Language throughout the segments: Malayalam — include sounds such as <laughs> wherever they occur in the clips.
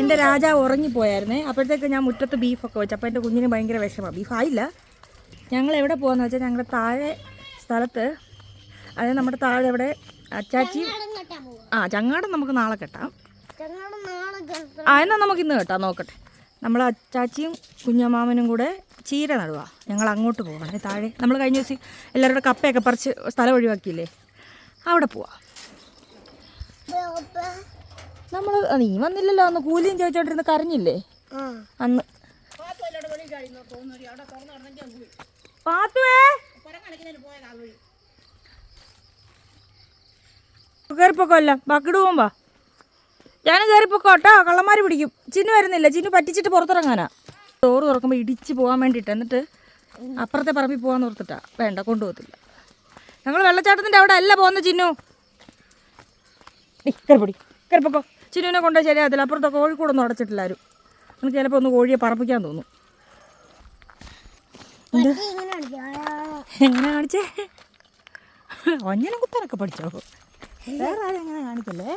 എന്റെ രാജാവ് ഉറങ്ങിപ്പോയായിരുന്നേ. അപ്പോഴത്തേക്ക് ഞാൻ മുറ്റത്ത് ബീഫൊക്കെ വെച്ചു. അപ്പോൾ എന്റെ കുഞ്ഞിന് ഭയങ്കര വിഷമമാണ് ബീഫ് ആയില്ല. ഞങ്ങൾ എവിടെ പോകാന്ന് വെച്ചാൽ ഞങ്ങളുടെ താഴെ സ്ഥലത്ത് അതായത് നമ്മുടെ താഴെ ഇവിടെ അച്ചാച്ചി ആ ചങ്ങാടം നമുക്ക് നാളെ കെട്ടാം. ആ എന്നാൽ നമുക്ക് ഇന്ന് കേട്ടോ. നോക്കട്ടെ. നമ്മൾ അച്ചാച്ചിയും കുഞ്ഞമാമനും കൂടെ ചീര നടുക ഞങ്ങൾ അങ്ങോട്ട് പോകാം താഴെ നമ്മൾ കഴിഞ്ഞ ദിവസം എല്ലാവരുടെ കപ്പയൊക്കെ പറിച്ച് സ്ഥലം ഒഴിവാക്കിയില്ലേ? അവിടെ പോവാം. നമ്മൾ നീ വന്നില്ലല്ലോ അന്ന് കൂലിയും ചോദിച്ചോണ്ടിരുന്ന് കരഞ്ഞില്ലേ? അന്ന്. പാത്തുവേ? കയറിപ്പോക്കല്ല ബക്കട് പോകുമ്പോ. ഞാൻ കയറിപ്പോക്കോട്ടോ കള്ളന്മാർ പിടിക്കും. ചിന്നു വരുന്നില്ല. ചിന്നു പറ്റിച്ചിട്ട് പുറത്തിറങ്ങാനാ. ഡോറ് തുറക്കുമ്പോൾ ഇടിച്ച് പോകാൻ വേണ്ടിട്ട് എന്നിട്ട് അപ്പുറത്തെ പറമ്പിൽ പോകാൻ ഓർത്തിട്ടാ. വേണ്ട കൊണ്ടുപോകത്തില്ല. ഞങ്ങൾ വെള്ളച്ചാട്ടത്തിന്റെ അവിടെ അല്ല പോകുന്ന ചിന്നു. കയറിപ്പൊടി കയറിപ്പോക്കോ ചിന്നുവിനെ ചെറിയ ശരിയാകത്തില്ല അപ്പുറത്തൊക്കെ കോഴിക്കൂടൊന്നും അടച്ചിട്ടില്ല ആരും എനിക്ക് ചിലപ്പോൾ ഒന്ന് കോഴിയെ പറപ്പിക്കാൻ തോന്നും. എങ്ങനെ കാണിച്ചേ? ഒഞ്ഞനെ കുത്താനൊക്കെ പഠിച്ചോ? വേറെ ആരും എങ്ങനെ കാണിക്കല്ലേ?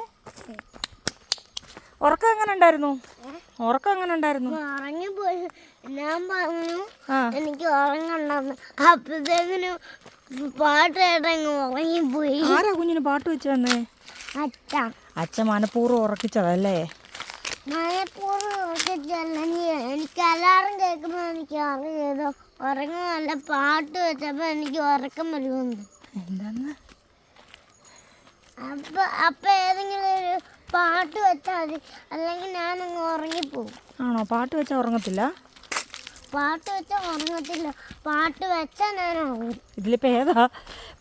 ഉറക്കം എങ്ങനെ ഉണ്ടായിരുന്നു? ഉറക്കം എങ്ങനെ ഉണ്ടായിരുന്നു? ഉറങ്ങിപ്പോയി. ഞാൻ പറഞ്ഞു എനിക്ക് ഉറങ്ങണ്ടെന്ന്. അപ്പത്തേക്കിനും പാട്ട് കേട്ടങ്ങ് ഉറങ്ങിപ്പോയി. ആരാ കുഞ്ഞിന് പാട്ട് വെച്ച് തന്നേ അച്ഛൻ മനഃപൂർവം ഉറക്കിച്ചതല്ലേ? എനിക്ക് അലാറം കേൾക്കുമ്പോൾ എനിക്ക് അറിയതോ ഉറങ്ങും നല്ല പാട്ട് വെച്ചപ്പോൾ എനിക്ക് ഉറക്കം വരുമെന്ന് എന്താന്ന്? അപ്പൊ അപ്പൊ ഏതെങ്കിലും ഒരു പാട്ട് വെച്ചാൽ മതി. അല്ലെങ്കിൽ ഞാനങ്ങ് ഉറങ്ങിപ്പോവും. ആണോ? പാട്ട് വെച്ചാൽ ഉറങ്ങത്തില്ല? പാട്ട് വെച്ചാൽ ഉറങ്ങത്തില്ല. പാട്ട് വെച്ചാൽ ഞാൻ ഉറങ്ങും. ഇതിലിപ്പോൾ ഏതാ?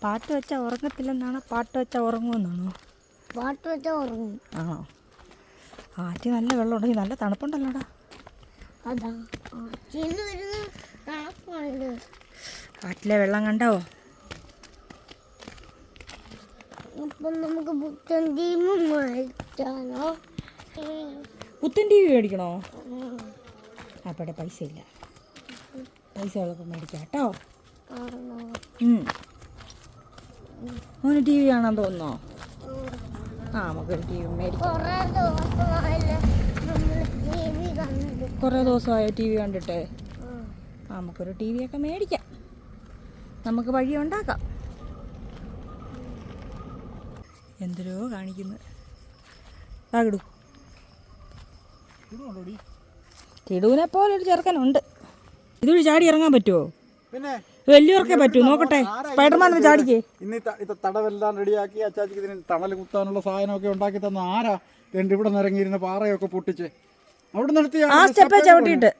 പാട്ട് വെച്ചാൽ ഉറങ്ങത്തില്ലെന്നാണോ? പാട്ട് വെച്ചാൽ ഉറങ്ങുമെന്നാണോ? പാട്ട് വെച്ചാൽ ഉറങ്ങും. ആ ആറ്റി നല്ല വെള്ളം ഉണ്ടെങ്കിൽ നല്ല തണുപ്പുണ്ടല്ലോടാ. അതാ തണുപ്പാണിത് കാട്ടിലെ വെള്ളം കണ്ടോ? ഇപ്പം നമുക്ക് പുത്തൻ ടീമും വായിച്ചാലോ പുത്തൻ ടി വി മേടിക്കണോ? അപ്പടെ പൈസ ഇല്ല പൈസ ഉള്ളപ്പോൾ മേടിക്കാം കേട്ടോ. മോന് ടി വി കാണാൻ തോന്നുന്നോ? ആ നമുക്കൊരു ടി വി മേടിക്കാം. കുറേ ദിവസമായോ ടി വി കണ്ടിട്ട്. ആ. നമുക്കൊരു ടി വി ഒക്കെ മേടിക്കാം. നമുക്ക് വഴി ഉണ്ടാക്കാം. എന്തൊരോ കാണിക്കുന്നു. ആകിടു കിടുവിനെ പോലെ ഒരു ചെറുക്കനുണ്ട്. ഇതൊരു ചാടി ഇറങ്ങാൻ പറ്റുമോ പിന്നെ? വലിയവർക്കേ പറ്റൂ. നോക്കട്ടെ. സ്പൈഡർമാൻ ചാടിക്കേ. ഇന്ന് തടവെല്ലാം റെഡിയാക്കി അച്ചാച്ചിക്ക് ഇതിന് തണൽ കുത്താനുള്ള സാധനമൊക്കെ ഉണ്ടാക്കി തന്ന ആരാ? രണ്ട് ഇവിടെ നിറങ്ങിയിരുന്ന പാറയൊക്കെ പൊട്ടിച്ച്. അവിടെ നിർത്തി ആ സ്റ്റെപ്പേ ചവിട്ടിയിട്ട്.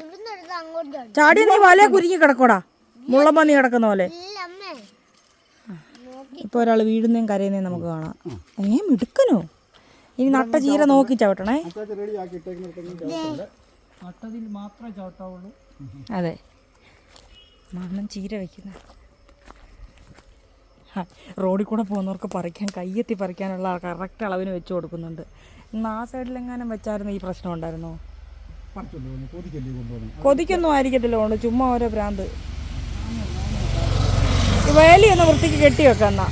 ഇവിടുന്ന് അങ്ങോട്ട് ചാടി. നീ വല കുരുങ്ങി കിടക്കോടാ മുള്ളമ്പന്നി കിടക്കുന്ന പോലെ. ഇല്ല അമ്മേ. ഇപ്പോൾ ഒരാൾ വീഴുന്നേം കരയുന്നേം നമുക്ക് കാണാം. ഏ മിടുക്കനോ? ഇനി നട്ട ചീര നോക്കി ചവിട്ടണേ. നട്ടതിൽ മാത്രമേ ചവിട്ടാവുള്ളൂ. അതെ. മാമൻ ചീര വയ്ക്കുന്ന റോഡിൽ കൂടെ പോകുന്നവർക്ക് പറിക്കാൻ കയ്യെത്തി പറിക്കാനുള്ള കറക്റ്റ് അളവിന് വെച്ച് കൊടുക്കുന്നുണ്ട്. ഇന്ന് ആ സൈഡിലെങ്ങാനും വെച്ചായിരുന്നു ഈ പ്രശ്നം ഉണ്ടായിരുന്നോ? കൊതിക്കൊന്നും ആയിരിക്കത്തില്ല കൊണ്ട് ചുമ്മാ ഓരോ ഭ്രാന്ത്. വേലിയൊന്ന് വൃത്തിക്ക് കെട്ടി വെക്കാം എന്നാ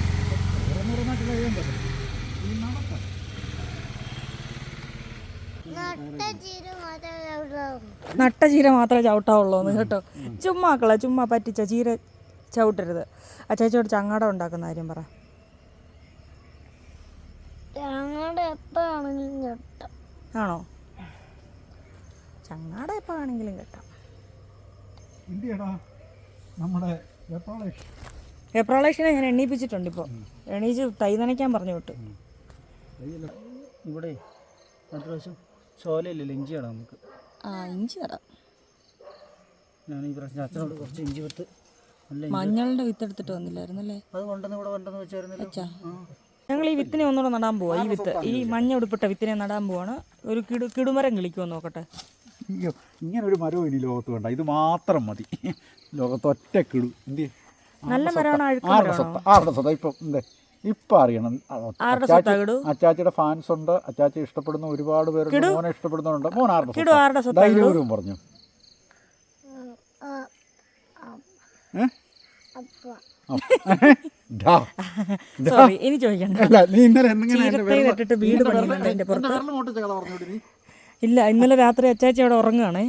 നട്ട ചീര മാത്രമേ അവിടെ ഉള്ളൂ. നട്ട ചീര മാത്രമേ ചവിട്ടാവുള്ളൂ എന്ന് കേട്ടോ ചുമ്മാക്കള ചുമ്മാ പറ്റിച്ച ചീര ചവിട്ടരുത്. അച്ചാച്ചോട് ചങ്ങാടം ഉണ്ടാക്കുന്ന കാര്യം പറ. ആണോ? ചങ്ങാടം എപ്പോൾ വേണമെങ്കിലും കേട്ടോ ഇന്ത്യടാ നമ്മുടെ വെപ്പാളേഷ് എപ്രാളേഷനെ ഞാൻ എണ്ണീപ്പിച്ചിട്ടുണ്ട് ഇപ്പോൾ എണീച്ച് തൈ നനയ്ക്കാൻ പറഞ്ഞു വിട്ടു. ഇവിടെ ചോലയില്ല ഇഞ്ചിയാണ് നമുക്ക്? ആ ഇഞ്ചി നടാം ഞാൻ ഈ പ്രാവശ്യം അച്ഛനോട് കുറച്ച് ഇഞ്ചി വിത്ത് മഞ്ഞളുടെ വിത്ത് എടുത്തിട്ട് വന്നില്ലായിരുന്നല്ലേ അത് കൊണ്ടുവന്ന് ഇവിടെ കൊണ്ടെന്ന് വെച്ചായിരുന്നല്ലോ. അച്ഛാ. ഞങ്ങൾ ഈ വിത്തിനെ ഒന്നുകൂടെ നടാൻ പോവാ. ഈ വിത്ത് ഈ മഞ്ഞ ഉടുപ്പിട്ട വിത്തിനെ നടാൻ പോവാണ്. ഒരു കിടു കിടുമരം കിളിക്കുമോ നോക്കട്ടെ. അയ്യോ ഇങ്ങനെ ഒരു മരവും ഇനി ലോകത്ത് വേണ്ട. ഇത് മാത്രം മതി. ലോകത്ത് ഒറ്റ കിടു. എന്ത് നല്ല മരമാണ്? ആരുടെ സ്വത്ത? ആരുടെ സ്വത്ത? ഇപ്പം എന്തേ? ഇപ്പം അറിയണം. അച്ചാച്ചിയുടെ ഫാൻസ് ഉണ്ട്. അച്ചാച്ചി ഇഷ്ടപ്പെടുന്ന ഒരുപാട് പേരുണ്ട്. മോനെ ഇഷ്ടപ്പെടുന്നവരുണ്ട്. മോൻ ആരുടെ ധൈര്യപൂർവം പറഞ്ഞു. ഇനി ചോദിക്കണ്ട. ഇല്ല ഇന്നലെ രാത്രി അച്ചാച്ചി അവിടെ ഉറങ്ങുകയാണേ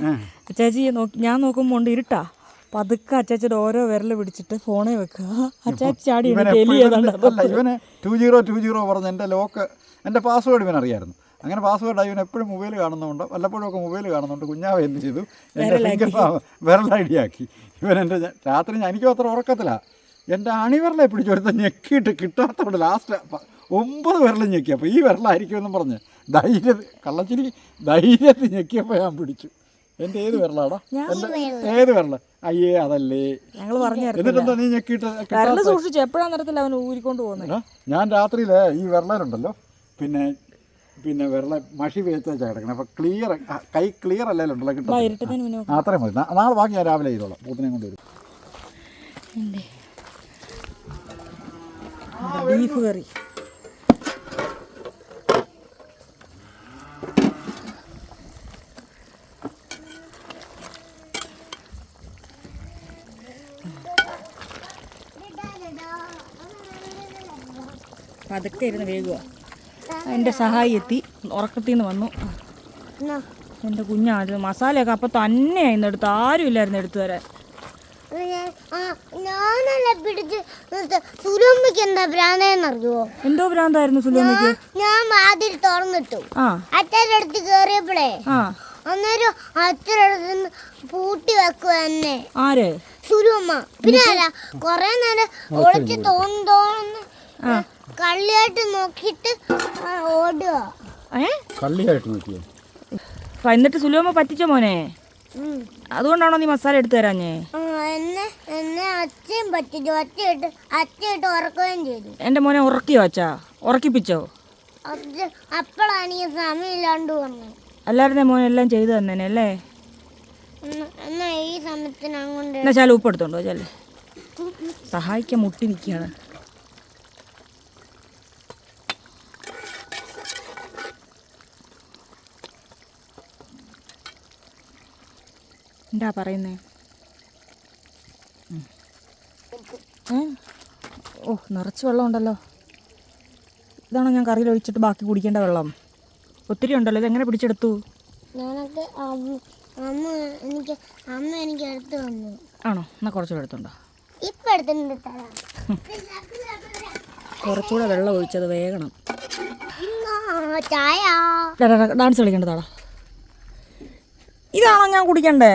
അച്ചാച്ചി ഞാൻ നോക്കുമ്പോൾ ഉണ്ട് ഇരുട്ടാ. പതുക്കെ അച്ചാച്ചിയുടെ ഓരോ വിരൽ പിടിച്ചിട്ട് ഫോണേ വെക്കുക. അച്ചാച്ചി ചാടി ഇവൻ എണീറ്റ് എലി എപ്പോഴും ഏതാണ്ട് അല്ല ഇവന് ടു ജീറോ ടു ജീറോ പറഞ്ഞ് എന്റെ ലോക്ക് എന്റെ പാസ്വേഡ് ഇവൻ അറിയായിരുന്നു. അങ്ങനെ പാസ്വേഡ് ഇവൻ എപ്പോഴും മൊബൈൽ കാണുന്നുണ്ട് വല്ലപ്പോഴും ഒക്കെ മൊബൈൽ കാണുന്നുണ്ട് കുഞ്ഞാവ എന്ത് ചെയ്തു? എന്റെ ഫിംഗർ വിരൽ ആക്കി ഇവൻ എന്റെ രാത്രി ഞാൻ എനിക്കും അത്ര ഉറക്കത്തില്ല എന്റെ അണിവിരലെ പിടിച്ചൊരുത്ത ഞെക്കിയിട്ട് കിട്ടാത്തതുകൊണ്ട് ലാസ്റ്റ് ഒമ്പത് വിരലും ഞെക്കി. അപ്പോൾ ഈ വിരലായിരിക്കുമെന്നും പറഞ്ഞ് ധൈര്യ കള്ളച്ചിരി ധൈര്യത്തിൽ ഞെക്കിയപ്പോൾ ഞാൻ പിടിച്ചു. എന്റെ ഏത് വിരലാടാ? ഏത് വിരൽ അയ്യേ അതല്ലേ. ഞങ്ങൾ പറഞ്ഞു എന്നിട്ടെന്താ നീ ഞെക്കിയിട്ട് വിരൽ സൂക്ഷിച്ചു എപ്പോഴാ നേരത്തിൽ അവൻ ഊരിക്കൊണ്ട് പോകുന്നത് ഞാൻ രാത്രിയിലെ ഈ വിരലുണ്ടല്ലോ പിന്നെ പിന്നെ വിരല മഷി വേച്ചാ കിടക്കണം അപ്പോൾ ക്ലിയർ കൈ ക്ലിയർ അല്ലല്ലോ ഉണ്ടല്ലോ കിട്ടും അത്രയും മതി. നാളെ ബാക്കി ഞാൻ രാവിലെ ചെയ്തോളാം. പൂത്തിനെ കൊണ്ട് വരും. ബീഫ് കറി. പതുക്കെ ഇരുന്ന് വേഗുക എന്റെ സഹായി എത്തി. ഉറക്കത്തിൽ നിന്ന് വന്നു എന്റെ കുഞ്ഞാണ് മസാലയൊക്കെ അപ്പോൾ തന്നെയായിരുന്നു എടുത്ത് ആരും ഇല്ലായിരുന്നു എടുത്തു തരാൻ. സുരമ്മയ്ക്ക് എന്താ ഭ്രാന്തയെന്നറിയുവോ എന്തോ ഭ്രാന്തായിരുന്നു സുലോമിക്ക് ഞാൻ വാതിൽ തുറന്നിട്ടു. അച്ഛന്റെ അടുത്ത് കയറിയപ്പോഴേ അന്നേരം അച്ഛനടുത്ത് പൂട്ടി വെക്കുക തന്നെ ആര്? സുരുമ്മ പിന്നെ കൊറേ നേരം ഒളിച്ച് തോന്നു തോന്നുന്നു കള്ളിയായിട്ട് നോക്കിയിട്ട് ഓടുക ഏ? കള്ളിയായിട്ട് നോക്കിയോ? എന്നിട്ട് സുലോമ പറ്റിച്ച മോനെ. അതുകൊണ്ടാണോ നീ മസാല എടുത്തു തരാഞ്ഞേ? എന്നെ എന്നെ അച്ഛൻ പറ്റിച്ചു. അച്ഛയിട്ട് അച്ഛയിട്ട് ഉറക്കുകയും ചെയ്തു. എന്റെ മോനെ ഉറക്കിയോ അച്ഛാ? ഉറക്കിപ്പിച്ചോ? അപ്പോഴാണ് ഈ സമയമില്ലാണ്ട് വന്നു അല്ലായിരുന്നേ മോനെ എല്ലാം ചെയ്തു തന്നേനെ അല്ലേ? എന്നാ ഈ സമയത്തിന് അങ്ങോട്ട് എന്നാ ചാല ഉപ്പ് എടുത്തോണ്ടോ ചല്ലേ സഹായിക്കാൻ മുട്ടി നിൽക്കുകയാണ് എന്താ പറയുന്നേ. ഓ നിറച്ച് വെള്ളമുണ്ടല്ലോ ഇതാണോ ഞാൻ കറിയിൽ ഒഴിച്ചിട്ട് ബാക്കി കുടിക്കേണ്ട വെള്ളം? ഒത്തിരി ഉണ്ടല്ലോ ഇതെങ്ങനെ പിടിച്ചെടുത്തു? ഞാനൊക്കെ അമ്മ എനിക്ക് അമ്മ എനിക്ക് എടുത്തു ആണോ? എന്നാൽ കുറച്ചുകൂടെ എടുത്തുണ്ടോ ഇപ്പൊ എടുത്തിട്ടുണ്ട് കുറച്ചുകൂടെ വെള്ളം ഒഴിച്ചത് വേഗണം. ചായ. ഡാൻസ് കളിക്കേണ്ടതാടാ ഇതാണോ ഞാൻ കുടിക്കണ്ടേ?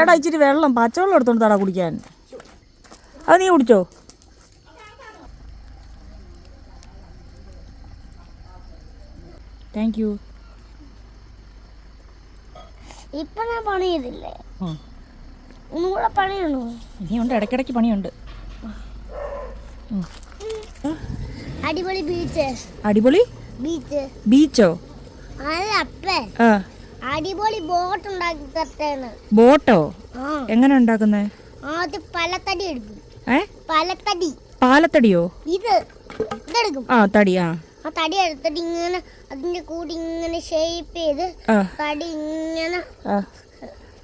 എടാ ഇച്ചിരി വെള്ളം പച്ചവെള്ളം എടുത്തോണ്ട് തടാ കുടിക്കാൻ. അത് നീ കുടിച്ചോ? താങ്ക് യു ഇപ്പൊ ഞാൻ പണി ചെയ്തില്ലേ ഒന്നുകൂടെ പണിയുണ്ടോ? ഇനിയുണ്ട് ഇടയ്ക്കിടയ്ക്ക് പണിയുണ്ട്. അടിപൊളി ബീച്ച് അടിപൊളി? ബീച്ച് ബീച്ചോ അല്ല അപ്പേ. ആ. അടിപൊളി ബോട്ട് ഉണ്ടാക്കി തരത്തേന്ന് ബോട്ടോ എങ്ങനെ ഉണ്ടാക്കുന്നേ? ആദ്യം പലത്തടി എടുക്കും. ഏ? പലത്തടി. പാലത്തടിയോ? ഇത് ഇതെടുക്കും. ആ തടി ആ. ആ തടി എടുത്തിട്ട് ഇങ്ങനെ അതിന്റെ കൂടി ഇങ്ങനെ ഷേപ്പ് ചെയ്ത് തടി ഇങ്ങനെ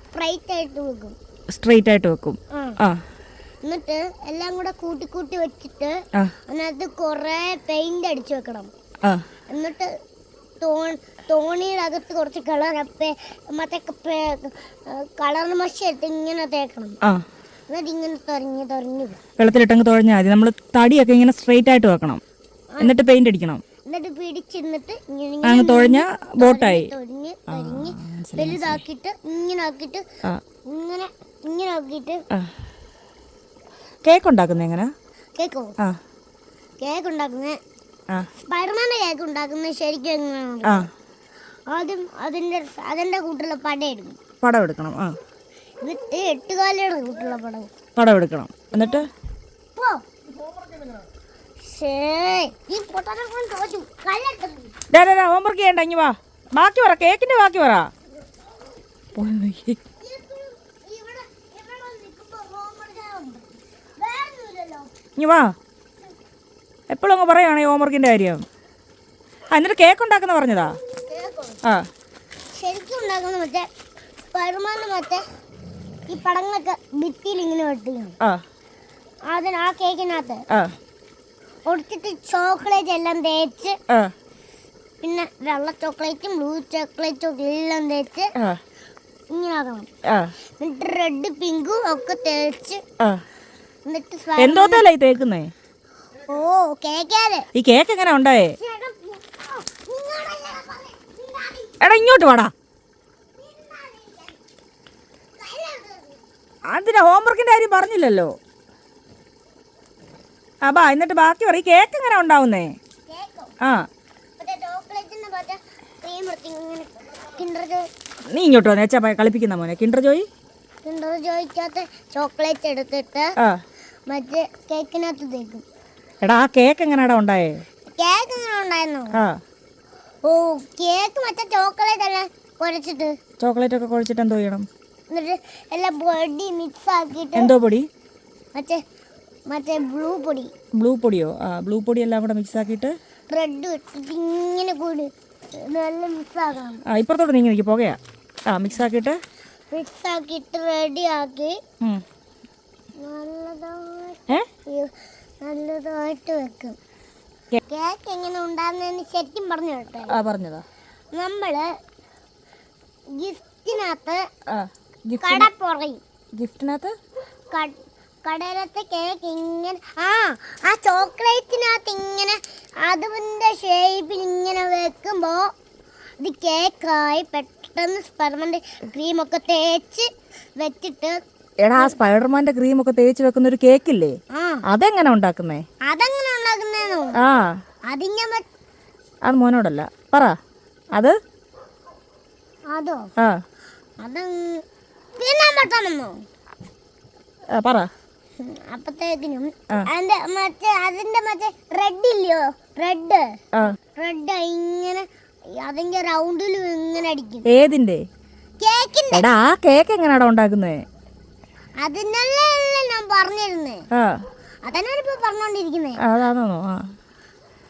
സ്ട്രൈറ്റ് ആയിട്ട് വെക്കും. സ്ട്രൈറ്റ് ആയിട്ട് വെക്കും. ആ. എന്നിട്ട് എല്ലാം കൂടെ കൂട്ടി കൂട്ടി വെച്ചിട്ട് അതിനകത്ത് കുറേ പെയിന്റ് അടിച്ചു വെക്കണം. ആ. എന്നിട്ട് തോ തോണിയുടെ അകത്ത് കുറച്ച് കളർ മറ്റേ കളർ മഷി എടുത്ത് ഇങ്ങനെ തേക്കണം. ആ. എന്നിട്ട് ഇങ്ങനെ തൊരഞ്ഞ് തൊരഞ്ഞ് പോകും വെള്ളത്തിലിട്ടങ്ങ് തുഴഞ്ഞാൽ മതി. നമ്മൾ തടിയൊക്കെ ഇങ്ങനെ സ്ട്രെയിറ്റ് ആയിട്ട് വെക്കണം. എന്നിട്ട് പെയിന്റ് അടിക്കണം. എന്നിട്ട് പിടിച്ചിരുന്നിട്ട് അങ്ങ് തുഴഞ്ഞ ബോട്ടായി തൊരിഞ്ഞ് തൊരിഞ്ഞ് വലുതാക്കിയിട്ട് ഇങ്ങനെ ആക്കിയിട്ട് ഇങ്ങനെ ഇങ്ങനെ ആക്കിയിട്ട് കേക്ക് ഉണ്ടാക്കുന്നത് എങ്ങനെ? കേക്കോ? ആ. കേക്ക് ഉണ്ടാക്കുന്നത് സ്പൈഡർമാന്റെ കേക്ക് ഉണ്ടാക്കുന്നത് ശരിക്കും എങ്ങനെയാണ് ആ. ആദ്യം അതിന്റെ അതിന്റെ കൂട്ടുള്ള പടം എടുക്കും പടം എടുക്കണം ആ. എന്നിട്ട് എട്ടുകാലയുടെ കൂട്ടുള്ള പടം. പടം എടുക്കണം. എന്നിട്ട്? ഹോംവർക്ക് ചെയ്യണ്ട ഇങ്ങ് വാ. ബാക്കി പറ കേക്കിന്റെ ബാക്കി പറ. ഇനി വാ. എപ്പോഴും അങ്ങ് പറയുകയാണെങ്കിൽ ഹോംവർക്കിന്റെ കാര്യം. ആ എന്നിട്ട് കേക്ക് ഉണ്ടാക്കുന്ന പറഞ്ഞതാ? ആ. ശരിക്കും ഉണ്ടാക്കുന്ന മറ്റേ വരുമാനം മറ്റേ ഈ പടങ്ങളൊക്കെ ഭിത്തിയിൽ ഇങ്ങനെ വെട്ടുകയാണ് ആ. അതിന് ആ കേക്കിനകത്ത് ആ. ഒടിച്ചിട്ട് ചോക്ലേറ്റ് എല്ലാം തേച്ച് ആ. പിന്നെ വെള്ള ചോക്ലേറ്റും ബ്ലൂ ചോക്ലേറ്റും എല്ലാം തേച്ച് ആ. ഇങ്ങനെ ആക്കണം. എന്നിട്ട് റെഡ് പിങ്കും ഒക്കെ തേച്ച് എന്നിട്ട് എന്തോ തേക്കുന്നേ? ഓ കേക്കാതെ. ഈ കേക്ക് എങ്ങനെ ഉണ്ടായേ? എടാ ഇങ്ങോട്ട് വാടാ. അതിന്റെ ഹോംവർക്കിന്റെ കാര്യം പറഞ്ഞില്ലല്ലോ. ആ ബാ എന്നിട്ട് ബാക്കി പറയും കേക്ക് എങ്ങനെ ഉണ്ടാവുന്നേ? ആ. നീ ഇങ്ങോട്ട് വന്നേ അച്ഛാ കളിപ്പിക്കുന്ന മോനെ. കിണ്ടർ ജോയി കിണ്ടർ ജോയ്ക്കകത്ത് ചോക്ലേറ്റ് എടുത്തിട്ട് ആ. മറ്റേ കേക്കിനകത്ത് തേക്കും. എടാ ആ കേക്ക് എങ്ങനെയാടാ ഉണ്ടായേ? കേക്ക് എങ്ങനെ ഉണ്ടായിരുന്നു? ആ. ഓ കേക്ക് മറ്റേ ചോക്ലേറ്റ് അല്ല കുഴച്ചിട്ട്. ചോക്ലേറ്റ് ഒക്കെ കുഴച്ചിട്ട് എന്തോ ചെയ്യണം? എന്നിട്ട് എല്ലാം പൊടി മിക്സ് ആക്കിയിട്ട് എന്തോ പൊടി? മറ്റേ മറ്റേ ബ്ലൂ പൊടി. ബ്ലൂ പൊടിയോ? ആ ബ്ലൂ പൊടി എല്ലാം കൂടെ മിക്സ് ആക്കിയിട്ട് ബ്രെഡ് ഇട്ടിട്ട് ഇങ്ങനെ കൂടി നല്ല മിക്സ് ആക്കണം. ആ ഇപ്പുറത്തോട്ട് നീങ്ങി നിൽക്കി പോകയാ. ആ മിക്സ് ആക്കിയിട്ട് മിക്സ് ആക്കിയിട്ട് റെഡി ആക്കി. നല്ലതായിട്ട് നല്ലതായിട്ട് വെക്കും. കേക്ക് എങ്ങനെ ഉണ്ടാകുന്നതെന്ന് ശരിക്കും പറഞ്ഞു കേട്ടെ. ആ പറഞ്ഞതാ. നമ്മൾ ഗിഫ്റ്റിനകത്ത് കട പുറയും. ഗിഫ്റ്റിനകത്ത്? കടലത്തെ കടയിലത്തെ കേക്ക് ഇങ്ങനെ ആ ആ ചോക്ലേറ്റിനകത്ത് ഇങ്ങനെ അതിന്റെ ഷേപ്പിൽ ഇങ്ങനെ വെക്കുമ്പോൾ ഇത് കേക്കായി പെട്ടെന്ന് സ്പെർമന്റെ ക്രീമൊക്കെ തേച്ച് വെച്ചിട്ട് എടാ ആ സ്പൈഡർമാന്റെ ക്രീം ഒക്കെ തേച്ച് വെക്കുന്ന ഒരു കേക്കില്ലേ? അതെങ്ങനെ ഉണ്ടാക്കുന്നേ? അതെങ്ങനെ ആ. അത് മോനോടല്ല. പറ. അത്? ആ. പറ. അപ്പത്തേക്കിനും. അതിന്റെ മറ്റേ അതിന്റെ മറ്റേ റെഡ് ഇല്ലയോ? റെഡ് റെഡ് ഇങ്ങനെ അതിന്റെ റൗണ്ടിൽ ഇങ്ങനെ അടിക്കും. ഏതിന്റെ? കേക്കിന്റെ. എടാ ആ കേക്ക് എങ്ങനെയാടാ ഉണ്ടാക്കുന്നേ? അതിനല്ലേ ഞാൻ പറഞ്ഞിരുന്നേ. അതാണോ? ആ.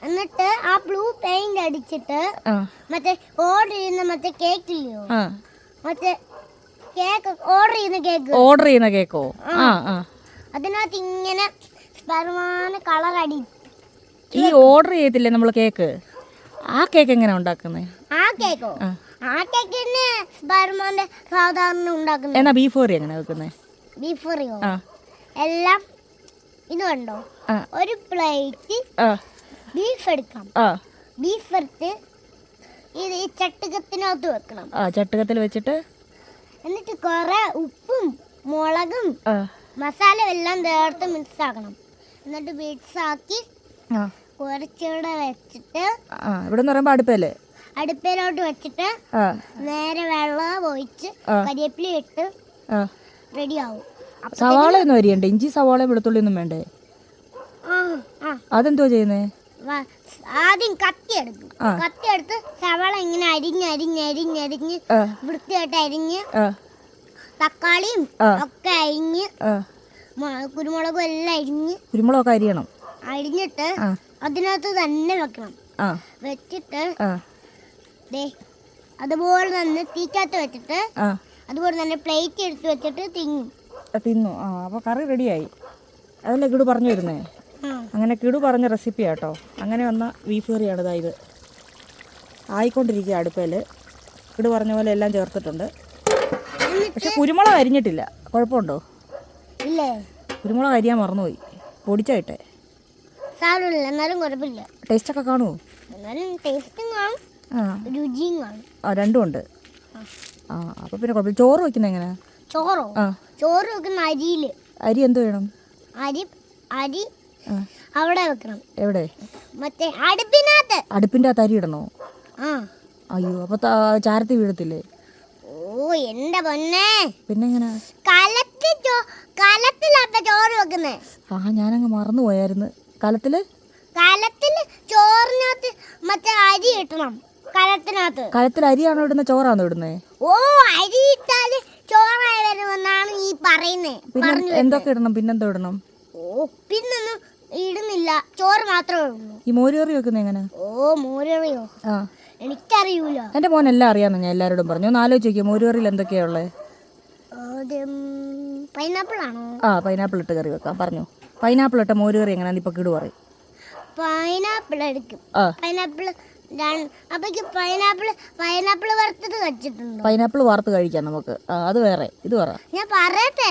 എന്നിട്ട് ആ ബ്ലൂ പെയിന്റ് അടിച്ചിട്ട് മറ്റേ ഓർഡർ ചെയ്യുന്ന മറ്റേ കേക്ക് ഇല്ലയോ? മറ്റേ കേക്ക് ഓർഡർ ചെയ്യുന്ന കേക്ക് ഓർഡർ ചെയ്യുന്ന കേക്കോ ആ. ആ അതിനകത്ത് ഇങ്ങനെ പരമാന കളർ അടി ഈ ഓർഡർ ചെയ്തില്ലേ നമ്മൾ കേക്ക് ആ കേക്ക് എങ്ങനെ ഉണ്ടാക്കുന്നത് ആ കേക്കോ ആ. ആ കേക്ക് തന്നെ സ്പർമാന്റെ സാധാരണ ഉണ്ടാക്കുന്നത് എന്നാ ബീഫ് കറി എങ്ങനെ വെക്കുന്നത് ബീഫ് കറിയോ എല്ലാം കണ്ടോ? ഒരു പ്ലേറ്റ് ബീഫ് എടുക്കാം ബീഫ് എടുത്ത് ഇത് ഈ ചട്ടുകത്തിനകത്ത് വെക്കണം. ആ ചട്ടുകത്തിൽ വെച്ചിട്ട്? എന്നിട്ട് കുറെ ഉപ്പും മുളകും മസാല എല്ലാം ചേർത്ത് മിക്സ് ആക്കണം. എന്നിട്ട് മിക്സ് ആക്കി കുറച്ചുകൂടെ വെച്ചിട്ട് ഇവിടെ എന്ന് പറയുമ്പോൾ അടുപ്പല്ലേ? അടുപ്പിലോട്ട് വെച്ചിട്ട് നേരെ വെള്ളം ഒഴിച്ച് കരിയപ്പിലിട്ട് കരിവേപ്പില ഇട്ട് ആ. റെഡി ആവും. സവാള ഒന്നും അരിയണ്ടേ. ഇഞ്ചി സവാള വെളുത്തുള്ളി ഒന്നും വേണ്ടേ? അതെന്തോ ചെയ്യുന്നേ? ആദ്യം കത്തി എടുക്കും കത്തി എടുത്ത് സവാള ഇങ്ങനെ അരിഞ്ഞ് അരിഞ്ഞ് അരിഞ്ഞ് അരിഞ്ഞ് വൃത്തിയായിട്ട് അരിഞ്ഞ് തക്കാളിയും ഒക്കെ അരിഞ്ഞ് കുരുമുളകും എല്ലാം അരിഞ്ഞ് കുരുമുളകൊക്കെ അരിയണം. അരിഞ്ഞിട്ട് അതിനകത്ത് തന്നെ വെക്കണം. വെച്ചിട്ട് അതുപോലെ തന്നെ തീക്കകത്ത് വെച്ചിട്ട് അതുപോലെ തന്നെ പ്ലേറ്റ് എടുത്ത് വെച്ചിട്ട് തിങ്ങും തിന്നു. ആ അപ്പോൾ കറി റെഡിയായി അതല്ലേ ഇവിടെ പറഞ്ഞു വരുന്നേ. അങ്ങനെ കിടു പറഞ്ഞ റെസിപ്പി ആട്ടോ. അങ്ങനെ വന്ന ബീഫ് കറിയാണ് ഇതാ ഇത്. ആയിക്കൊണ്ടിരിക്കുക അടുപ്പയിൽ കിടു പറഞ്ഞ പോലെ എല്ലാം ചേർത്തിട്ടുണ്ട്. പക്ഷെ കുരുമുളക് അരിഞ്ഞിട്ടില്ല. കുഴപ്പമുണ്ടോ? കുരുമുളക് അരിയാൻ മറന്നുപോയി. പൊടിച്ചായിട്ടെ. സാരമില്ല. എന്നാലും കുഴപ്പമില്ല. ടേസ്റ്റൊക്കെ കാണുമോ എന്നാലും ടേസ്റ്റും കാണും. ആ. രുചിയും കാണും. ആ രണ്ടും ഉണ്ട്. ആ. അപ്പോൾ പിന്നെ കുഴപ്പമില്ല. ചോറ് വെക്കുന്ന എങ്ങനെയാ? ചോറോ? ചോറ് വെക്കുന്ന അരിയിൽ അരി എന്ത് വേണം? അരി അരി അവിടെ വെക്കണം. എവിടെ? മറ്റേ അടുപ്പിനകത്ത്. അടുപ്പിന്റെ അകത്ത് അരി ഇടണോ? ആ. അയ്യോ അപ്പൊ ചാരത്തി വീഴത്തില്ലേ? ഓ എന്റെ പൊന്നെ. പിന്നെ എങ്ങനെ കലത്തിൽ ചോ കലത്തിലാപ്പ ചോറ് വെക്കുന്നേ. ആ ഞാനങ്ങ് മറന്നു പോയായിരുന്നു. കലത്തിൽ? കലത്തിൽ ചോറിനകത്ത് മറ്റേ അരി ഇട്ടണം കലത്തിനകത്ത്. കലത്തിൽ അരിയാണോ ഇടുന്ന ചോറാണോ ഇടുന്നേ? ഓ അരി ഇട്ടാൽ ചോറായി വരുമെന്നാണ് ഈ പറയുന്നേ. എന്തൊക്കെ ഇടണം? പിന്നെന്തോ ഇടണം? ഓ പിന്നൊന്നും ഇടുന്നില്ല. ചോറ് മാത്രമേ ഉള്ളൂ. ഈ മോര് വെക്കുന്ന വെക്കുന്നത് എങ്ങനെ? ഓ മോരറിയോ ആ. എനിക്കറിയൂല. എന്റെ മോൻ എല്ലാം അറിയാമെന്ന് ഞാൻ എല്ലാവരോടും പറഞ്ഞു. ഒന്ന് ആലോചിച്ച് നോക്കിയോ മോര് കറിയിൽ എന്തൊക്കെയാ ഉള്ളത് പൈനാപ്പിൾ ആണോ ആ പൈനാപ്പിൾ ഇട്ട് കറി വെക്കാം. പറഞ്ഞു. പൈനാപ്പിൾ ഇട്ട മോര് കറി എങ്ങനെയാന്ന് ഇപ്പൊ കിടു പറയും. പൈനാപ്പിൾ എടുക്കും. പൈനാപ്പിൾ പൈനാപ്പിൾ പൈനാപ്പിൾ വറുത്തത് കഴിച്ചിട്ടുണ്ടോ? പൈനാപ്പിൾ വറുത്ത് കഴിക്കാം നമുക്ക്. അത് വേറെ. ഇത് പറ ഞാൻ പറയട്ടെ?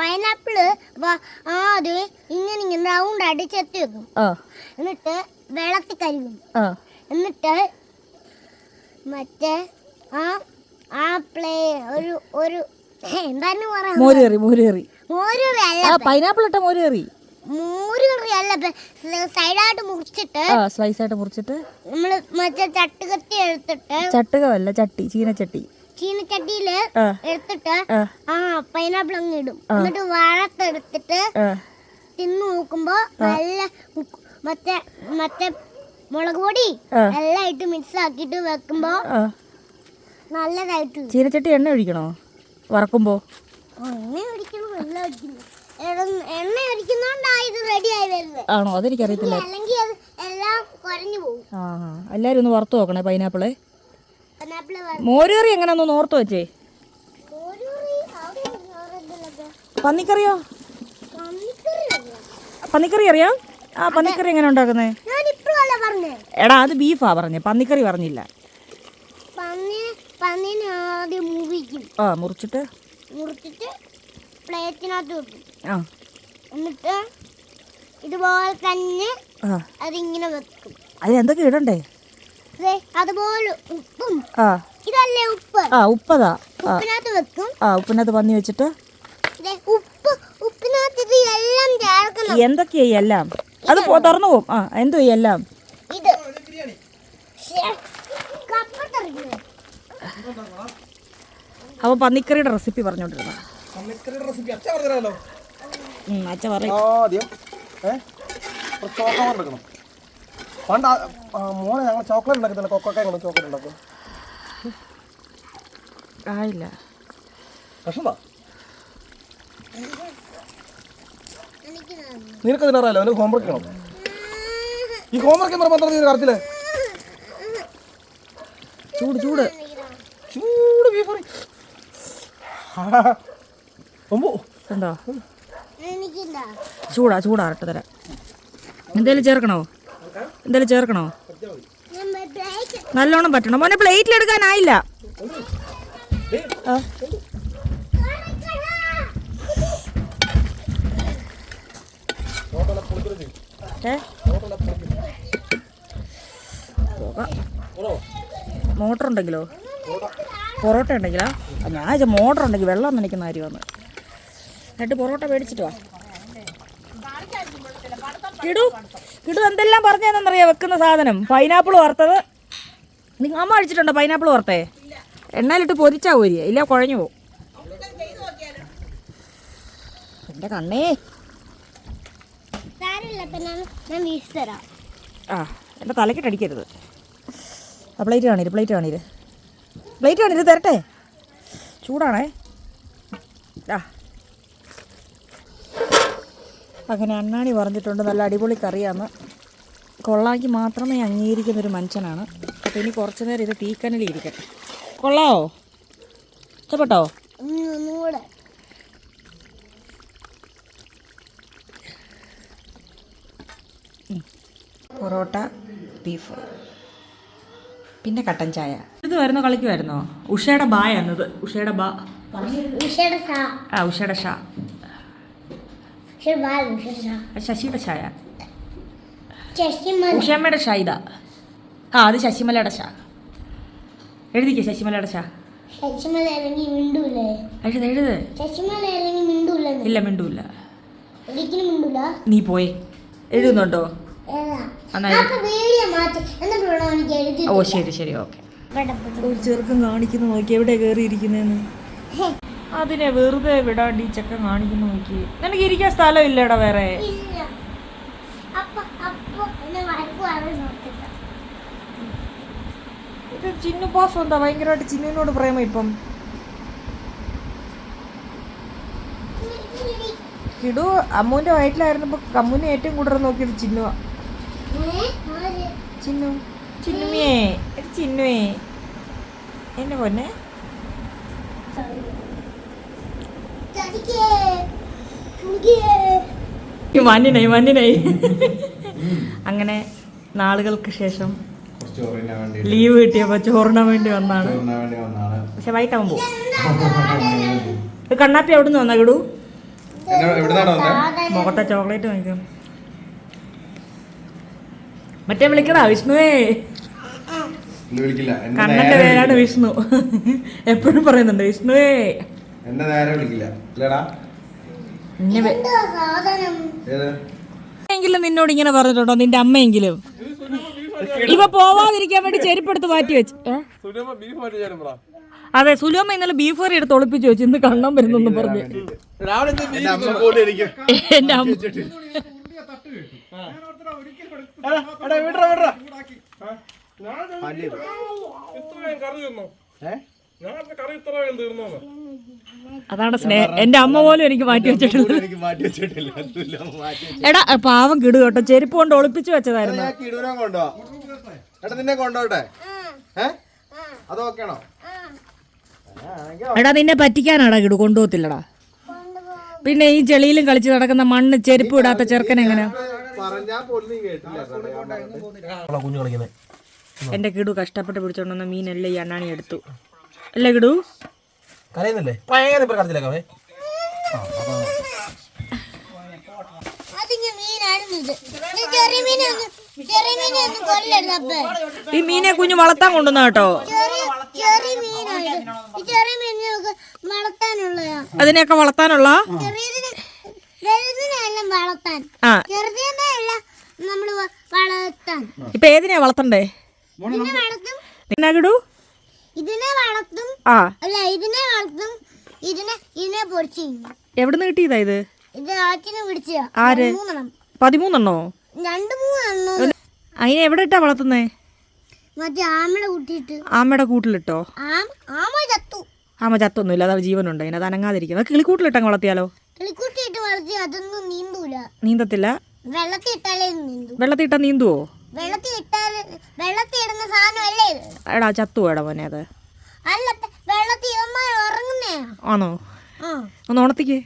പൈനാപ്പിൾ പൈനാപ്പിൾ ആദ്യം ഇങ്ങനെ ഇങ്ങനെ റൗണ്ട് അടിച്ചെത്തി വെക്കും. എന്നിട്ട് വെള്ളത്തിൽ കഴിക്കും എന്നിട്ട് മറ്റേ ആ ആ പ്ലേ ഒരു ഒരു എന്താണ് പറയാ മോര് കറി മോര് പൈനാപ്പിൾ ഇട്ട മോര് സൈഡായിട്ട് മുറിച്ചിട്ട് ആ സ്ലൈസ് ആയിട്ട് മുറിച്ചിട്ട് നമ്മൾ മറ്റേ ചട്ടുകത്തി എടുത്തിട്ട് ചട്ടുകമല്ല ചട്ടി ചീനച്ചട്ടി. ചീനച്ചട്ടിയിൽ എടുത്തിട്ട് ആ. പൈനാപ്പിൾ അങ്ങ് ഇടും. എന്നിട്ട് വറുത്തെടുത്തിട്ട് ആ. തിന്നു നോക്കുമ്പോ നല്ല മറ്റേ മറ്റേ മുളക് പൊടി എല്ലാം ഇട്ട് മിക്സ് ആക്കിയിട്ട് വെക്കുമ്പോ നല്ലതായിട്ട്. ചീനച്ചട്ടി എണ്ണ ഒഴിക്കണോ? വറക്കുമ്പോ? എണ്ണ ഒഴിക്കണം എല്ലാം ഒഴിക്കണം എണ്ണ- എണ്ണ ഒഴിക്കുന്നോണ്ടാ ഇത് റെഡി ആയി വരുന്നത് ആണോ? അതെനിക്കറിയത്തില്ല. അല്ലെങ്കിൽ അത് എല്ലാം കുറഞ്ഞു പോകും. ആ ആ. എല്ലാവരും ഒന്ന് വറുത്ത് നോക്കണേ പൈനാപ്പിൾ പൈനാപ്പിൾ മോര് കറി എങ്ങനെയാണെന്ന് ഓർത്ത് വെച്ചേ. പന്നിക്കറിയോ? പന്നിക്കറി അറിയാം? ആ പന്നിക്കറി എങ്ങനെ ഉണ്ടാക്കുന്നേ? എടാ അത് ബീഫാ പറഞ്ഞേ. പന്നിക്കറി പറഞ്ഞില്ല. പന്നി പന്നിനെ ആദ്യം മുറിക്കും. ആ മുറിച്ചിട്ട്? മുറിച്ചിട്ട് പ്ലേറ്റിനകത്ത് വെക്കും. എന്നിട്ട് ഇതുപോലെ തന്നെ അതിങ്ങനെ വെക്കും. അതിന് എന്തൊക്കെ ഇടണ്ടേ? ദേ, അതുപോലെ ഉപ്പും. ആ. ഇതല്ലേ ഉപ്പ്? ആ ഉപ്പതാ. ഉപ്പിനകത്ത് വെക്കും. ആ ഉപ്പിനകത്ത് പന്നി വെച്ചിട്ട്? ദേ, ഉപ്പ് ഉപ്പിനകത്ത് ഇത് എല്ലാം ചേർക്കണം. എന്തൊക്കെയാ എല്ലാം? അത് പോ- തുറന്നു പോകും ആ എന്തോ എല്ലാം? ഇത്. അപ്പൊ പന്നിക്കറിയുടെ റെസിപ്പി പറഞ്ഞോണ്ടിരുന്നു റെസിപ്പി. അച്ഛൻ പറഞ്ഞല്ലോ അച്ഛ പറയും. ആദ്യം ഏ? കുറച്ച് ചോക്ലേറ്റ് എടുക്കണം. പണ്ട് മോനെ ഞങ്ങൾ ചോക്ലേറ്റ് ഉണ്ടാക്കത്തില്ല. കൊക്കൊക്കെ കൊണ്ട് ചോക്ലേറ്റ് ഉണ്ടാക്കും. ആയില്ല. വിഷമാ. നിനക്ക് അതിനറിയാലോ അവന് ഹോംവർക്ക് ചെയ്യണം. ഈ ഹോംവർക്ക് എന്ന് പറഞ്ഞാൽ നീ കറച്ചില്ലേ ചൂട് ചൂട്. ചൂട് ബീഫ് കറി ഉണ്ടോ? ചൂടാ ചൂടാറട്ടെ തരാം. എന്തേലും ചേർക്കണോ? എന്തേലും ചേർക്കണോ? നല്ലോണം പറ്റണം. മോനെ പ്ലേറ്റിൽ എടുക്കാനായില്ല. മോട്ടർ ഉണ്ടെങ്കിലോ പൊറോട്ട ഉണ്ടെങ്കിലോ? ഞാൻ മോട്ടർ ഉണ്ടെങ്കിൽ വെള്ളം നനയ്ക്കുന്ന കാര്യമാണ്. എന്നിട്ട് പൊറോട്ട മേടിച്ചിട്ട് വാ. കിടു കിടു എന്തെല്ലാം പറഞ്ഞതെന്നറിയാ വെക്കുന്ന സാധനം? പൈനാപ്പിൾ വറുത്തത്. നിങ്ങൾ അമ്മ അഴിച്ചിട്ടുണ്ടോ പൈനാപ്പിൾ വറുത്തേ? എണ്ണയിലിട്ട് പൊരിച്ചാ പോരി. ഇല്ല കുഴഞ്ഞു പോകും എന്റെ കണ്ണേ. ആ എന്റെ തലക്കിട്ട് അടിക്കരുത്. ആ പ്ലേറ്റ് കാണിര് പ്ലേറ്റ് കാണിര്. പ്ലേറ്റ് കാണിര് തരട്ടെ? ചൂടാണേ. ആ. അങ്ങനെ അണ്ണാണി പറഞ്ഞിട്ടുണ്ട് നല്ല അടിപൊളി കറിയാന്ന് കൊള്ളാക്കി മാത്രമേ അംഗീകരിക്കുന്നൊരു മനുഷ്യനാണ്. അപ്പോൾ ഇനി കുറച്ച് നേരം ഇത് തീക്കനലി ഇരിക്കട്ടെ. കൊള്ളാവോ? ഇഷ്ടപ്പെട്ടോ? പൊറോട്ട ബീഫ് പിന്നെ കട്ടൻ ചായ. ഇത് വരുന്നോ കളിക്കുമായിരുന്നോ ഉഷയുടെ ബാ എന്നത് ഉഷയുടെ ബാ. ഉഷയുടെ ഷാ ആ ഉഷയുടെ ഷാ. ശശിയുടെ ഷായ ഉഷമ്മയുടെ ഷാ ഇതാ. ആ അത് ശശിമലയുടെ ഷാ എഴുതിക്കേ ശശിമലയുടെ ഷാ ശശിമല അല്ലെങ്കിൽ മിണ്ടൂലേ? എഴുത് എഴുത്. ശശിമല അല്ലെങ്കിൽ മിണ്ടൂലേ ഇല്ല ഒരിക്കലും മിണ്ടൂല. നീ പോയി. എഴുതുന്നുണ്ടോ? ഓ ശരി ശരി ഓക്കെ. ഒരു ചെറുക്കം കാണിക്കുന്നു നോക്കി എവിടെ കയറിയിരിക്കുന്നതെന്ന് അതിനെ വെറുതെ വിടാണ്ട് ഈ ചെക്കൻ കാണിക്കുന്നു നോക്കി. നിനക്ക് ഇരിക്കാൻ സ്ഥലം ഇല്ലടാ വേറെ. ഇത് ചിന്നു പാസ് എന്താ? ഭയങ്കരമായിട്ട് ചിന്നുവിനോട് പ്രേമം ഇപ്പം. കിടു അമ്മുവിന്റെ വയറ്റിലായിരുന്നപ്പോ അമ്മുവിനെ ഏറ്റവും കൂടുതൽ നോക്കിയത് ചിന്നുവാ. ചിന്നു. ചിന്നുമേ ചിന്നുവേ. എന്നെ പൊന്നെ. മഞ്ഞിനായി മഞ്ഞിനായി അങ്ങനെ നാളുകൾക്ക് ശേഷം കുറച്ച് ചോറിനാൻ വേണ്ടി ലീവ് കിട്ടിയപ്പോ ചോറിനാൻ വേണ്ടി വന്നാണ്. പക്ഷെ വൈകിട്ടാവും പോകും ഇത് <laughs> കണ്ണാപ്പി എവിടെ നിന്ന് വന്നാ? കിടൂ മുഖത്തെ ചോക്ലേറ്റ് വാങ്ങിക്കും. മറ്റേ വിളിക്കടാ വിഷ്ണുവേ. ഇല്ല, വിളിക്കില്ല. എന്നെ കണ്ണന്റെ പേരാണ് വിഷ്ണു. <laughs> എപ്പോഴും പറയുന്നുണ്ട് വിഷ്ണുവേ. എന്നെ നേരെ വിളിക്കില്ല. ഇല്ലടാ. നിന്നെ സാധനം? ഏത്? എങ്കിലും നിന്നോട് ഇങ്ങനെ പറഞ്ഞിട്ടുണ്ടോ? നിന്റെ അമ്മയെങ്കിലും? ഇവ പോവാതിരിക്കാൻ വേണ്ടി ചെരുപ്പെടുത്ത് മാറ്റി വെച്ച്? അതെ സുലോമ ഇന്നലെ ബീഫ് കറി എടുത്ത് ഒളിപ്പിച്ച് വെച്ച് ഇന്ന് കണ്ണം വരുന്നെന്ന് പറഞ്ഞു. എന്റെ അമ്മ എനിക്ക് എന്റെ അമ്മ അതാണ് സ്നേഹം എന്റെ അമ്മ പോലും എനിക്ക് മാറ്റി വെച്ചിട്ടുള്ളത് എനിക്ക് മാറ്റി വെച്ചിട്ടില്ല. അതുമില്ല, മാറ്റി എടാ പാവം കിടു കേട്ടോ ചെരുപ്പ് കൊണ്ട് ഒളിപ്പിച്ചു വെച്ചതായിരുന്നു. ഞാൻ കിടൂരാൻ കൊണ്ടോ? എടാ നിന്നെ കൊണ്ടോട്ടെ? ഏ? അത് ഓക്കെയാണോ എടാ നിന്നെ പറ്റിക്കാനാടാ കിടു കൊണ്ടുപോകത്തില്ലടാ. പിന്നെ ഈ ചെളിയിലും കളിച്ച് നടക്കുന്ന മണ്ണ് ചെരുപ്പ് ഇടാത്ത ചെറുക്കൻ എങ്ങനെയാ? പറഞ്ഞാ പോലും നീ കേട്ടില്ല കുഞ്ഞു കളിക്കുന്നത് എന്റെ കിടു കഷ്ടപ്പെട്ട് പിടിച്ചോണ്ടുവന്ന മീനെല്ലാം ഈ അണ്ണാണി എടുത്തു. അല്ലേ കിടു കരയുന്നില്ലേ? ഭയങ്കര ഇപ്പൊ കടത്തിലേക്കാവേ ഈ ചെറിയ മീനൊന്നും ചെറിയ മീനൊന്നും കൊല്ലരുത് അപ്പേ. ഈ മീനെ കുഞ്ഞു വളർത്താൻ കൊണ്ടുവന്ന കേട്ടോ? അതിനെയൊക്കെ വളർത്താനുള്ള? ഇപ്പൊ ഏതിനെയാ വളർത്തണ്ടേ? ഇതിനെ വളർത്തും. എന്നാ കിടു ഇതിനെ വളർത്തും ആ. അല്ല ഇതിനെ വളർത്തും ഇതിനെ ഇതിനെ പൊടിച്ചു. എവിടുന്ന് കിട്ടിയതാ ഇത്? ഇത് ആറ്റിനെ പിടിച്ച ആര്? മൂന്നെണ്ണം പതിമൂന്നെണ്ണോ? രണ്ട് മൂന്നെണ്ണോ. അതിനെ എവിടെ ഇട്ടാ വളർത്തുന്നേ? മറ്റേ ആമയുടെ കൂട്ടിയിട്ട്. ആമയുടെ കൂട്ടിലിട്ടോ? ആമ ചത്തു. ആമ ചത്തൊന്നുമില്ല അതാ ജീവനുണ്ട് അതിനത് അനങ്ങാതിരിക്കുന്നത് കിളിക്കൂട്ടിലിട്ടങ്ങ് വളർത്തിയാലോ? കിളിക്കൂട്ടിയിട്ട് വളർത്തി അതൊന്നും നീന്തൂല. നീന്തത്തില്ല? ഇത് നീന്തു. വെള്ളത്തിൽ ഇട്ടാ നീന്തുവോ? വെള്ളത്തിൽ ഇട്ടാൽ വെള്ളത്തിൽ ഇടുന്ന സാധനമല്ലേ ഇത്? എടാ ചത്തു എടാ മോനെ അത്. അല്ല വെള്ളത്തിൽ ഇവന്മാർ ഉറങ്ങുന്നേ ആണോ? ഒന്ന് ഉണത്തിക്ക്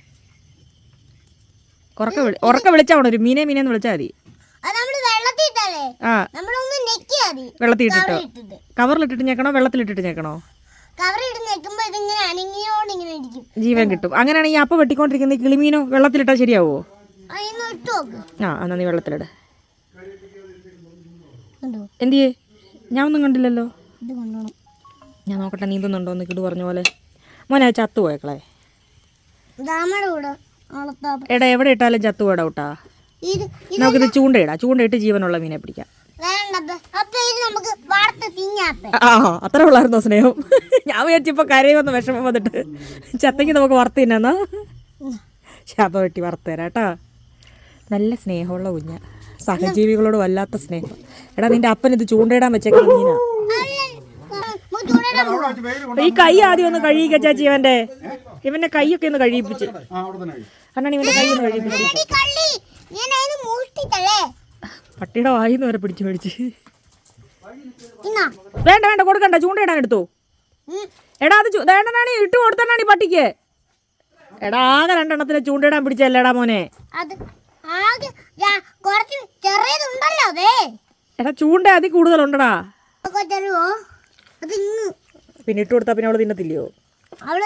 ഉറക്ക വിളി ഉറക്ക വിളിച്ചാൽ ഒരു മീനെ മീനെന്ന് വിളിച്ചാൽ മതി. വെള്ളത്തിൽ ഇട്ടിട്ടോ കവറിലിട്ടിട്ട് ഞെക്കണോ? വെള്ളത്തിലിട്ടിട്ട് ഞെക്കണോ? ജീവൻ കിട്ടും. അങ്ങനെയാണെങ്കിൽ അപ്പൊ വെട്ടിക്കൊണ്ടിരിക്കുന്ന കിളിമീനോ വെള്ളത്തിലിട്ടാ ശരിയാവോ? ആ എന്നാ നീ വെള്ളത്തിലിട്. എന്തിയേ? ഞാൻ ഒന്നും കണ്ടില്ലല്ലോ. ഇത് കൊണ്ടോണം. ഞാൻ നോക്കട്ടെ നീന്തുന്നുണ്ടോ എന്ന് കിടു പറഞ്ഞ പോലെ. മോനെ ചത്തു പോയേക്കളെ. എടാ എവിടെ ഇട്ടാലും ചത്തു ഇത് ഇത് നമുക്കിത് ചൂണ്ടയിടാം. ചൂണ്ടയിട്ട് ജീവനുള്ള മീനെ പിടിക്കാം. ആ അത്ര ഉള്ളായിരുന്നോ സ്നേഹം? ഞാൻ വിചാരിച്ചപ്പോൾ വന്ന് വിഷമം വന്നിട്ട്. ചത്തയ്ക്ക് നമുക്ക് വറുത്ത് തന്നെ ശാപ വെട്ടി വറുത്ത് തരാം കേട്ടോ. നല്ല സ്നേഹമുള്ള കുഞ്ഞ. സഹജീവികളോട് വല്ലാത്ത സ്നേഹം. എടാ നിന്റെ അപ്പൻ ഇത് ചൂണ്ടയിടാൻ വെച്ചേക്കുന്ന മീനാ. ഈ കൈ ആദ്യം ഒന്ന് കഴുകിക്ക ചാച്ചി ഇവന്റെ. ഇവന്റെ കൈയൊക്കെ ഒന്ന് കഴിയിപ്പിച്ച് അന്നാണ് ഇവന്റെ കൈ ഒന്ന് മൂഷ്ടിട്ടല്ലേ പട്ടിയുടെ വായിന്ന് വരെ പിടിച്ച് മേടിച്ച്. വേണ്ട വേണ്ട കൊടുക്കണ്ട. ചൂണ്ടയിടാൻ എടുത്തു. എടാ അത് വേണ്ടനാണി ഇട്ട് ഈ പട്ടിക്ക്. എടാ ആകെ രണ്ടെണ്ണത്തിന് ചൂണ്ടയിടാൻ പിടിച്ചല്ലേടാ മോനെ. കുറച്ച് ചെറിയതുണ്ടല്ലോ അതെ. എടാ ചൂണ്ട അതി കൂടുതലുണ്ടടാ. തരുവോ? അത് പിന്നെ ഇട്ട് കൊടുത്താൽ പിന്നെ അവൾ തിന്നത്തില്ലയോ? അവൾ